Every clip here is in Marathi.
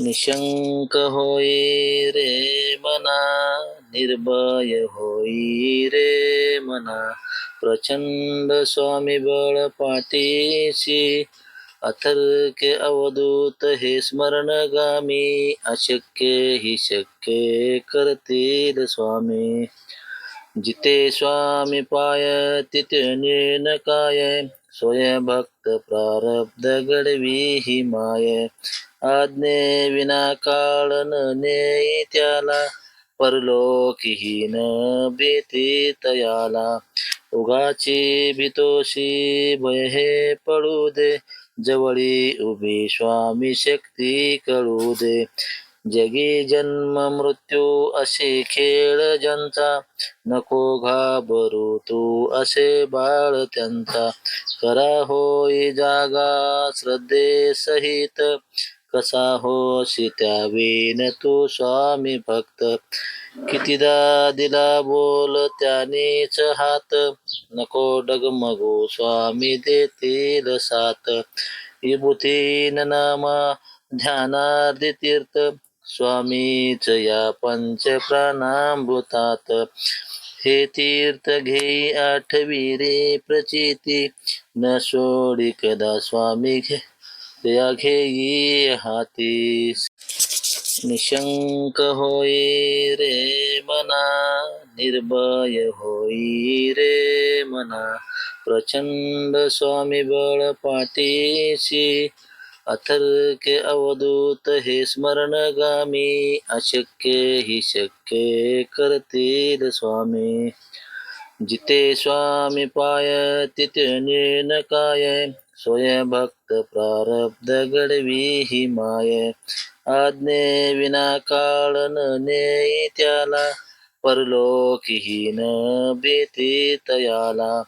निशंक होई रे मना निर्भय होई रे मना। प्रचंड स्वामी बळ पाठीशी अथर्के अवधूत हे स्मरणगामी अशक्य हि शक्य करतील स्वामी। जिथे स्वामी पाय तिथे नेन काय स्वयं भक्त प्रारब्ध गडवी ही माय. आज्ञे विना काळ न नेई त्याला परलोकीहीन भीती तयाला. उगाची भीतोशी भय हे पडू दे जवळी उभी स्वामी शक्ती कळू दे. जगी जन्म मृत्यू असे खेळ ज्यांचा. नको घाबरू तू असे बाळ त्यांचा. करा होई जागा श्रद्धे सहित. कसा होशी त्यावेन तू स्वामी भक्त. कितीदा दिला बोल त्यानेच हात. नको डगमगू स्वामी देतील साथ. विभूतीन नामा ध्यानार्धी तीर्थ. स्वामीच या पंच प्राणामृतात हे तीर्थ घेई आठवी रे प्रचिती. न सोडी कदा स्वामी घे या घेई हाती. निशंक होई रे मना निर्भय होई रे मना. प्रचंड स्वामी बळ पाठीशी अथर्के अवधूत हे स्मरणगामी अशक्य हि शक्य करतील स्वामी. जिथे स्वामी पाय तिथे काय. स्वयं भक्त प्रारब्ध घडवी ही माय. आज्ञे विना काळ न नेई त्याला. परलोकहीन भीती तयाला.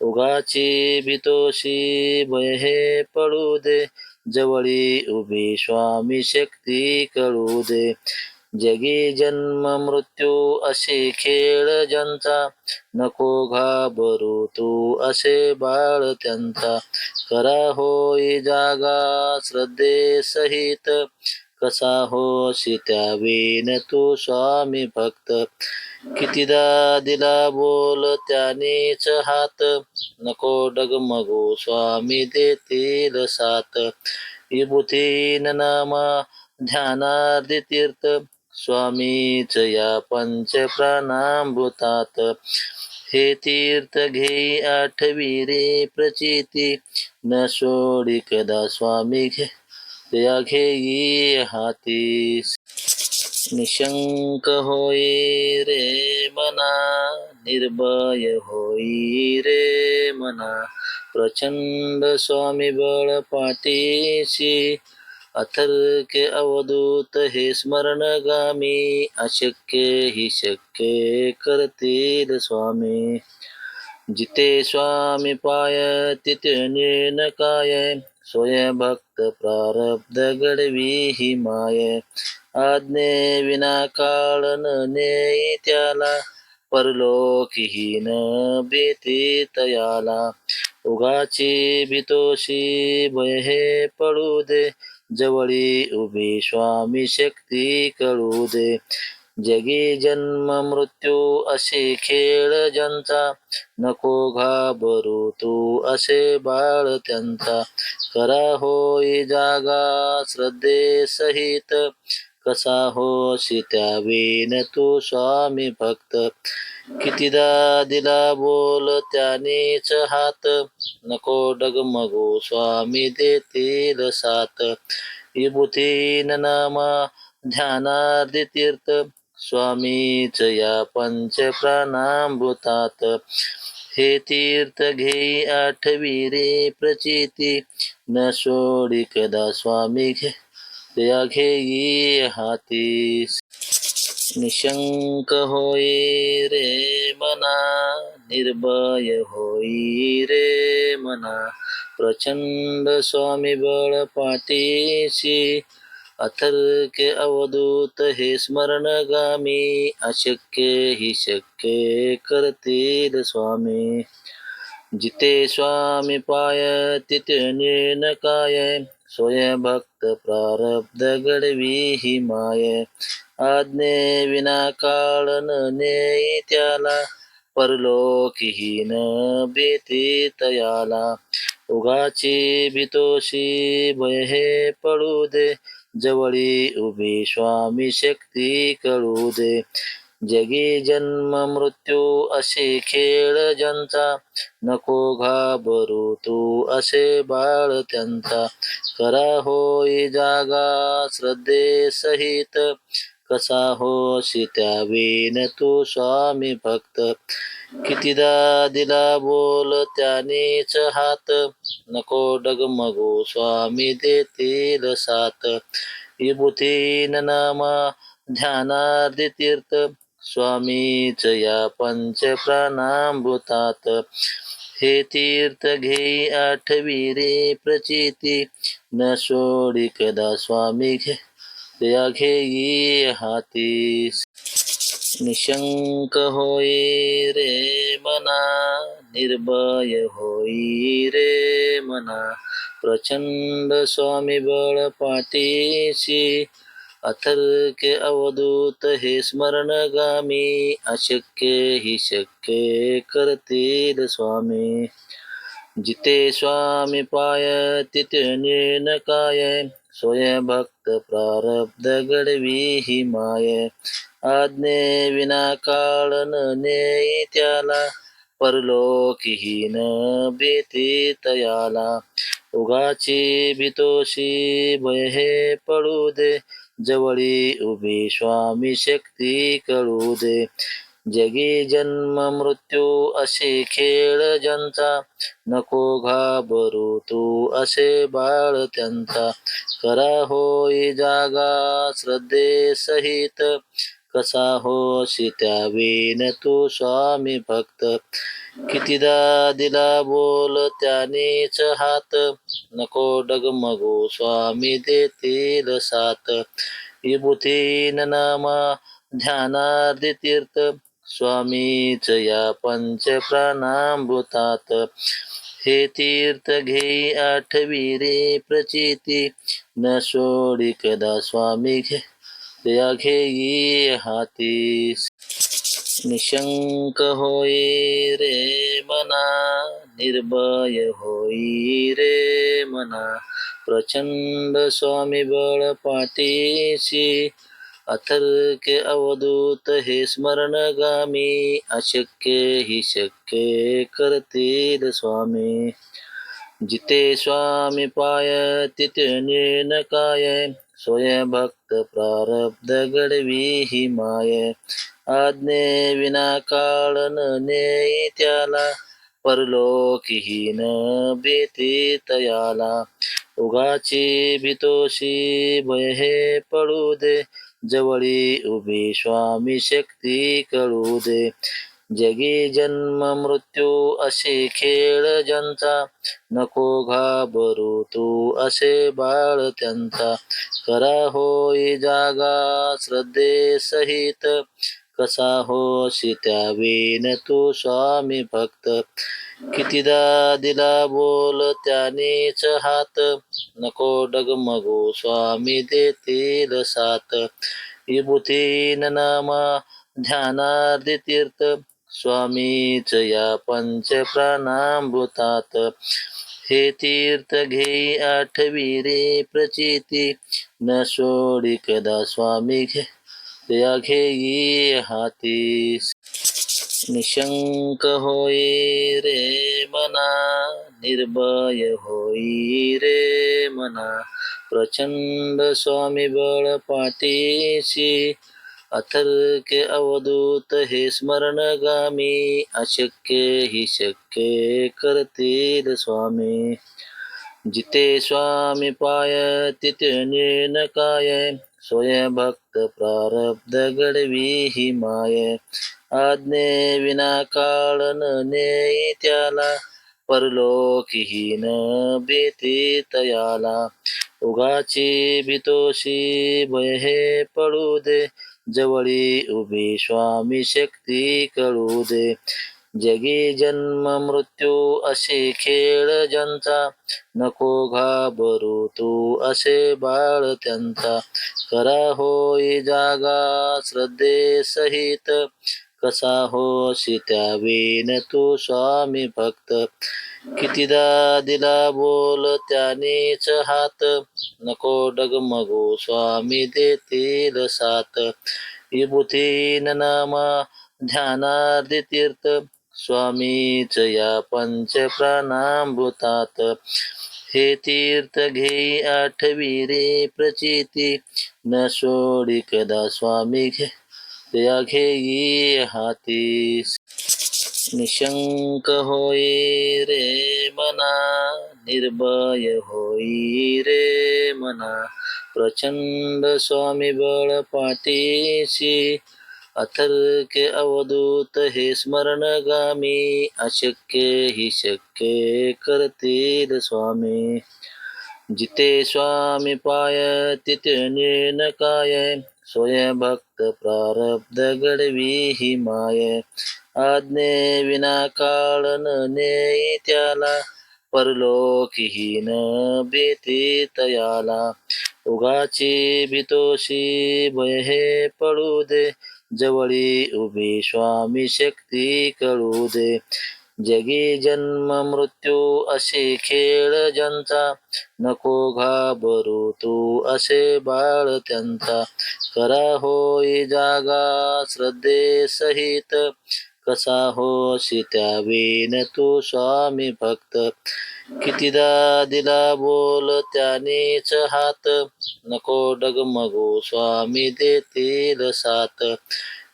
उगाची भीतोशी भय हे पडू दे. जवळी उभी स्वामी शक्ती कळू दे. जगी जन्म मृत्यू असे खेळ ज्यांचा. नको घाबरू तू असे बाळ त्यांचा. करा होई जागा श्रद्धे सहित. कसा होशी त्या तू स्वामी भक्त. कितीदा दिला बोल त्यानेच हात. नको डगमगू स्वामी देतील सात विभूतीन नाम ध्यानार्धी तीर्थ. स्वामीच या पंच प्राणामृतात हे तीर्थ घेई आठवी रे प्रचिती. न सोडी कदा स्वामी घे या घेई हाती. निशंक होई रे मना निर्भय होई रे मना। प्रचंड स्वामी बळ पाठीशी अथर्के अवधूत हे स्मरणगामी अशक्य हि शक्य करतील स्वामी। जिथे स्वामी पाय तिथे नेन काय स्वयं भक्त प्रारब्ध गडवी ही माय आज्ञे विना काळ न नेई त्याला परलोकहीन भीती तयाला उगाची भीतोशी भय हे पडू दे जवळी उभी स्वामी शक्ती कळू दे जगी जन्म मृत्यू असे खेळ ज्यांचा. नको घाबरू तू असे बाळ त्यांचा. करा होई जागा श्रद्धे सहित. कसा होशी त्यावेन तू स्वामी भक्त. कितीदा दिला बोल त्यानेच हात. नको डगमगू स्वामी देतील साथ. विभूतीन नामा ध्यानार्धी तीर्थ. स्वामीच या पंच प्राणामृतात हे तीर्थ घेई आठवी रे प्रचिती. न सोडी कदा स्वामी घे या घेई हाती. निशंक होई रे मना निर्भय होई रे मना. प्रचंड स्वामी बळ पाठीशी अथर्क अवधूत हे स्मरणगामी अशक्य हि शक्य करतील स्वामी. जिथे स्वामी पाय तिथे निर्ण काय. स्वयंभक्त प्रारब्ध गडवी ही माय. आज्ञे विना काळ न नेई त्याला. परलोकहीन भीती तयाला. उगाची भीतोशी भय हे पडू दे. जवळी उभी स्वामी शक्ती कळू दे. जगी जन्म मृत्यू असे खेळ ज्यांचा. नको घाबरू तू असे बाळ त्यांचा. करा होई जागा श्रद्धे सहित. कसा होशी त्या तू स्वामी भक्त. कितीदा दिला बोल त्यानेच हात. नको डगमगू स्वामी देतील साथ. विभूतीन नाम ध्यानार्धी तीर्थ. स्वामीच या पंच प्राणामृतात. हे तीर्थ घेई आठवी रे प्रचिती. न सोडी कदा स्वामी घे या घेई हाती. निशंक होई रे मना निर्भय होई रे मना। प्रचंड स्वामी बळ पाठीशी अथर्के अवधूत हे स्मरणगामी अशक्य हि शक्य करतील स्वामी। जिथे स्वामी पाय तिथे निर्ण काय स्वयंभक्त प्रारब्ध गडवी ही माय। आज्ञे विना काळ नेई त्याला. परलोकीहीन भीती तयाला. उगाची भीतोशी भय हे पडू दे. जवळी उभी स्वामी शक्ती कळू दे. जगी जन्म मृत्यू असे खेळ ज्यांचा. नको घाबरू तू असे बाळ त्यांचा. करा होई जागा श्रद्धे सहित. कसा होशी त्यावेन तू स्वामी भक्त. कितीदा दिला बोल त्यानेच हात. नको डगमगू स्वामी देतील साथ. विभूतीन नामा ध्यानार्धी तीर्थ. स्वामीच या पंच प्राणामृतात. हे तीर्थ घेई आठवी रे प्रचिती. न सोडी कदा स्वामी घे या हाती निशंक होई रे मना निर्भय होई रे मना। प्रचंड स्वामी बळ पाठीशी अथर्के अवधूत हे स्मरणगामी अशक्य हि शक्य करतील स्वामी। जिथे स्वामी पाय तिथे निर्ण काय स्वयंभक्त प्रारब्ध गडवी ही माय. आज्ञे विना काळन न नेई त्याला परलोकीहीन भीती तयाला. उगाची भीतोशी भय हे पडू दे जवळी उभी स्वामी शक्ती कळू दे. जगी जन्म मृत्यू असे खेळ ज्यांचा. नको घाबरू तू असे बाळ त्यांचा. करा होई जागा श्रद्धे सहित. कसा होशी त्यावेन तू स्वामी भक्त. कितीदा दिला बोल त्यानेच हात. नको डगमगू स्वामी देतील साथ. विभूतीन नामा ध्यानार्धी तीर्थ. स्वामीच या पंच प्राणामृतात हे तीर्थ घेई आठवी रे प्रचिती. न सोडी कदा स्वामी घे या घेई हाती. निशंक होई रे मना निर्भय होई रे मना. प्रचंड स्वामी बळ पाठीशी अथर्के अवधूत हे स्मरणगामी अशक्य हि शक्य करतील स्वामी. जिथे स्वामी पाय तिथे काय. स्वयंभक्त प्रारब्ध घडवी ही माय. आज्ञे विना काळ ने नेई त्याला. परलोकहीन भीती तयाला. उगाची भीतोशी भय हे पडू दे. जवळी उभी स्वामी शक्ती कळू दे. जगी जन्म मृत्यू असे खेळ ज्यांचा. नको घाबरू तू असे बाळ त्यांचा. करा होई जागा श्रद्धे सहित. कसा होशी त्यावेन तू स्वामी भक्त. कितीदा दिला बोल त्यानेच हात. नको डगमगू स्वामी देतील सात विभूती नाम ध्यानार्धी तीर्थ. स्वामीच या पंच प्राणामृतात हे तीर्थ घेई आठवी रे प्रचिती. न सोडी कदा स्वामी घे त्या घेई हाती निशंक होई रे मना निर्भय होई रे मना। प्रचंड स्वामी बळ पाठीशी अथर्के अवधूत हे स्मरणगामी अशक्य हि शक्य करतील स्वामी। जिथे स्वामी पाय तिथे नेन काय स्वयं भक्त प्रारब्ध गडवी ही माय. आज्ञे विना काळ न नेई त्याला परलोकीहीन भीती तयाला. उगाची भीतोशी भय हे पडू दे जवळी उभी स्वामी शक्ती कळू दे. जगी जन्म मृत्यू असे खेळ ज्यांचा. नको घाबरू तू असे बाळ त्यांचा. करा होई जागा श्रद्धे सहित. कसा होशी त्यावेन तू स्वामी भक्त. कितीदा दिला बोल त्यानेच हात. नको डगमगू स्वामी देतील साथ.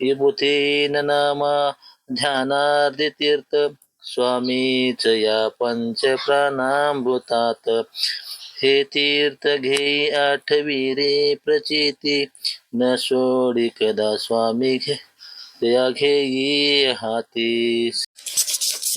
विभूतीन नामा ध्यानार्धी तीर्थ. स्वामीच या पंच प्राणामृतात हे तीर्थ घेई आठवी रे प्रचिती. न सोडी कदा स्वामी घे त्या घेई हाती.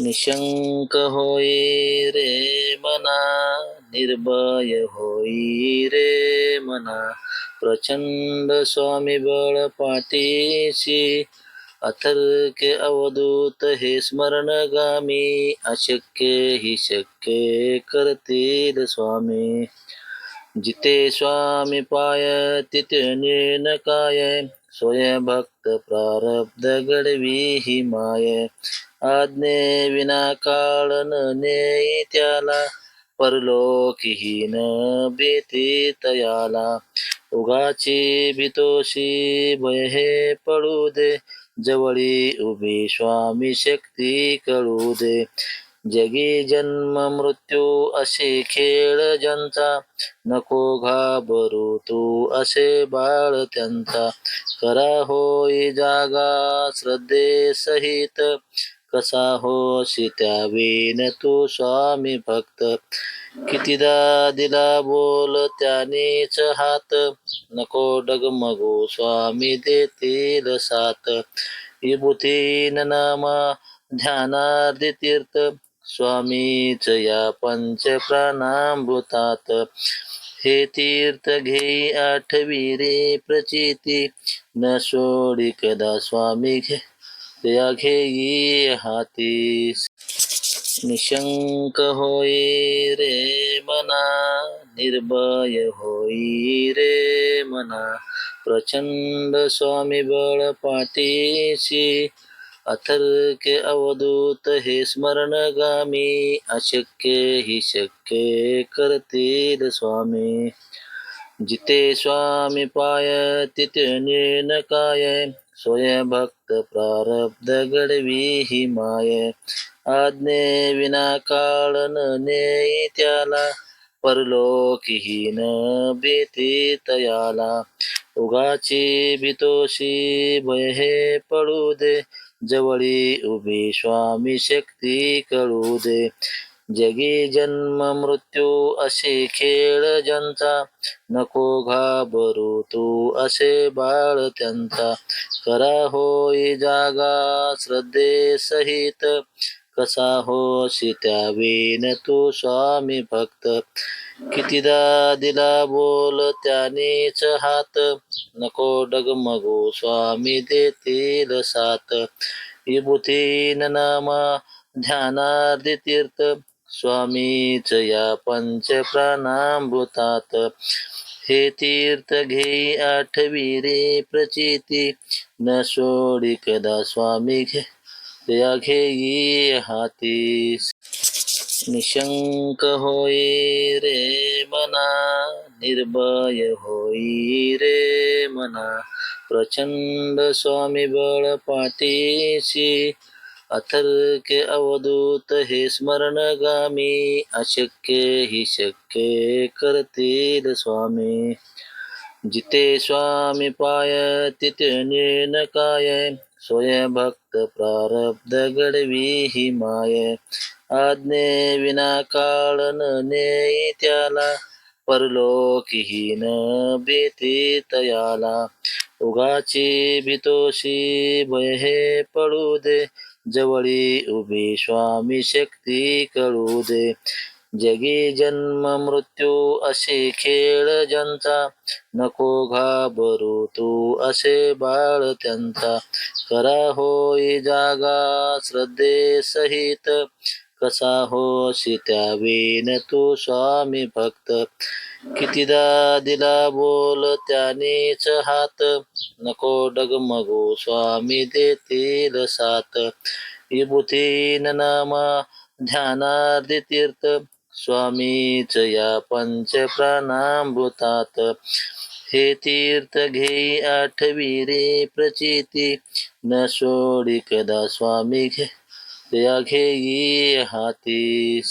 निशंक होई रे मना निर्भय होई रे मना. प्रचंड स्वामी बळ पाठीशी अथर्के अवधूत हे स्मरणगामी अशक्य हि शक्य करतील स्वामी. जिथे स्वामी पाय तिथे निर्ण काय. स्वयं भक्त प्रारब्ध घडवी ही माय. आज्ञे विना काळ न नेई त्याला. परलोकहीन भीती तयाला. उगाची भीतोशी भय हे पडू दे. जवळी उभी स्वामी शक्ती कळू दे. जगी जन्म मृत्यू असे खेळ ज्यांचा. नको घाबरू तू असे बाळ त्यांचा. करा होई जागा श्रद्धे सहित. कसा होशी त्यावेन तू स्वामी भक्त? कितीदा दिला बोल त्यानेच हात? नको डगमगो स्वामी देतील सात विभूती नाम ध्यानार्धी तीर्थ. स्वामीच या पंच प्राणामृतात. हे तीर्थ घेई आठवी रे प्रचिती. न सोडी कदा स्वामी घे त्या घेई हाती निशंक होई रे मना निर्भय होई रे मना। प्रचंड स्वामी बळ पाठीशी अथर्के अवधूत हे स्मरणगामी अशक्य हि शक्य करतील स्वामी। जिथे स्वामी पाय तिथे काय. स्वयं भक्त प्रारब्ध गडवी ही माय. आज्ञे विना काळ ने नेई त्याला. परलोकहीन भीती तयाला. उगाची भीतोशी भय हे पडू दे. जवळी उभी स्वामी शक्ती कळू दे. जगी जन्म मृत्यू असे खेळ ज्यांचा. नको घाबरू तू असे बाळ त्यांचा. करा होई जागा श्रद्धे सहित. कसा होशी त्यावेन तू स्वामी भक्त. कितीदा दिला बोल त्यानेच हात. नको डगमगू स्वामी देतील साथ. विभूतीन नामा ध्यानार्धी तीर्थ. स्वामीच या पंच प्राणामृतात हे तीर्थ घेई आठवी रे प्रचिती. न सोडी कदा स्वामी घे या घेई हाती. निशंक होई रे मना निर्भय होई रे मना. प्रचंड स्वामी बळ पाठीशी अथर्क अवधूत हे स्मरणगामी अशक्य हि शक्य करतील स्वामी. जिथे स्वामी पाय तिथे नेन काय. स्वयं भक्त प्रारब्ध गडवी ही माय. आज्ञे विना काळ न नेई त्याला. परलोकहीन भीती तयाला. उगाची भीतोशी भय हे पडू दे. जवळी उभी स्वामी शक्ती कळू दे. जगी जन्म मृत्यू असे खेळ ज्यांचा. नको घाबरू तू असे बाळ त्यांचा. करा होई जागा श्रद्धे सहित. कसा होसी त्यावेन तू स्वामी भक्त? कितीदा दिला बोल त्यानेच हात? नको डगमगो स्वामी देतील सात विभूतीन नाम ध्यानार्धी तीर्थ. स्वामीच या पंच प्राणामृतात. हे तीर्थ घेई आठवी रे प्रचिती. न सोडी कदा स्वामी घे या घेई हाती